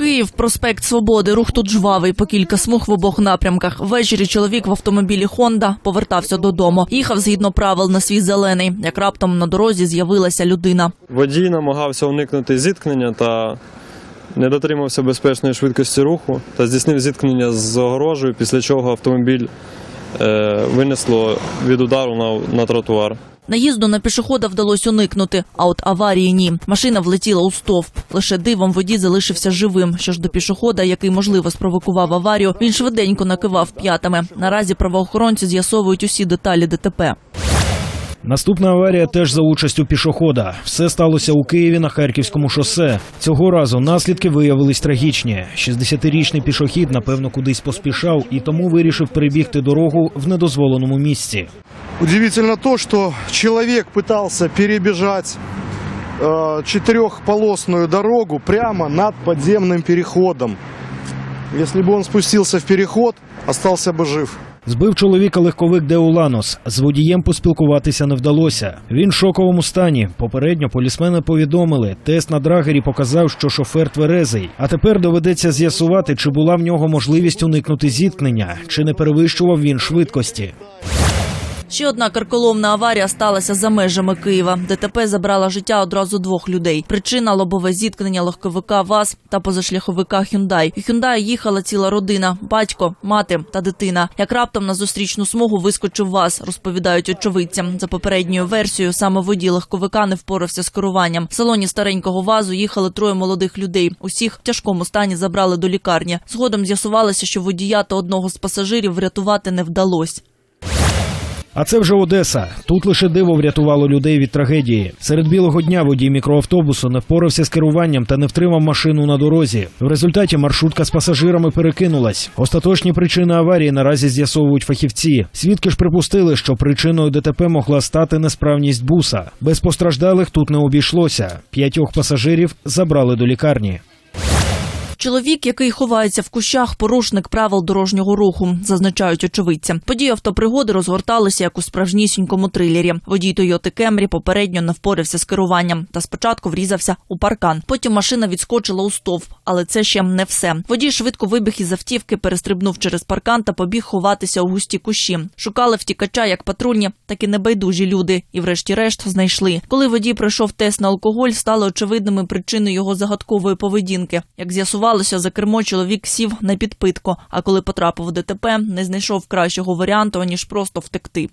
Київ, проспект Свободи. Рух тут жвавий, по кілька смуг в обох напрямках. Ввечері чоловік в автомобілі Хонда повертався додому. Їхав згідно правил на свій зелений. Як раптом на дорозі з'явилася людина. Водій намагався уникнути зіткнення та не дотримався безпечної швидкості руху та здійснив зіткнення з огорожею, після чого автомобіль винесло від удару на, на тротуар. Наїзду на пішохода вдалося уникнути, а от аварії ні. Машина влетіла у стовп. Лише дивом водій залишився живим. Що ж до пішохода, який можливо спровокував аварію, він швиденько накивав п'ятами. Наразі правоохоронці з'ясовують усі деталі ДТП. Наступна аварія теж за участю пішохода. Все сталося у Києві на Харківському шосе. Цього разу наслідки виявились трагічні. 60-річний пішохід, напевно, кудись поспішав і тому вирішив перебігти дорогу в недозволеному місці. Удивительно то, что человек пытался перебежать э, четырехполосную дорогу прямо над подземным переходом. Если бы он спустился в переход, остался бы жив. Збив чоловіка легковик Деуланос. З водієм поспілкуватися не вдалося. Він в шоковому стані. Попередньо полісмени повідомили, тест на драгері показав, що шофер тверезий. А тепер доведеться з'ясувати, чи була в нього можливість уникнути зіткнення, чи не перевищував він швидкості. Ще одна карколомна аварія сталася за межами Києва. ДТП забрала життя одразу двох людей. Причина лобове зіткнення легковика ВАЗ та позашляховика Hyundai. У Hyundai їхала ціла родина: батько, мати та дитина. Як раптом на зустрічну смугу вискочив ВАЗ, розповідають очевидцям. За попередньою версією, саме водій легковика не впорався з керуванням. В салоні старенького ВАЗу їхали троє молодих людей. Усіх в тяжкому стані забрали до лікарні. Згодом з'ясувалося, що водія та одного з пасажирів врятувати не вдалося. А це вже Одеса. Тут лише диво врятувало людей від трагедії. Серед білого дня водій мікроавтобусу не впорався з керуванням та не втримав машину на дорозі. В результаті маршрутка з пасажирами перекинулась. Остаточні причини аварії наразі з'ясовують фахівці. Свідки ж припустили, що причиною ДТП могла стати несправність буса. Без постраждалих тут не обійшлося. П'ятьох пасажирів забрали до лікарні. Чоловік, який ховається в кущах, порушник правил дорожнього руху, зазначають очевидці. Події автопригоди розгорталися як у справжнісінькому трилері. Водій Тойоти Кемрі попередньо не впорався з керуванням та спочатку врізався у паркан. Потім машина відскочила у стовп, але це ще не все. Водій швидко вибіг із автівки, перестрибнув через паркан та побіг ховатися у густі кущі. Шукали втікача як патрульні, так і небайдужі люди. І, врешті-решт, знайшли. Коли водій пройшов тест на алкоголь, стали очевидними причиною його загадкової поведінки. Як з'ясувалося, за кермо чоловік сів на підпитку. А коли потрапив в ДТП, не знайшов кращого варіанту ніж просто втекти.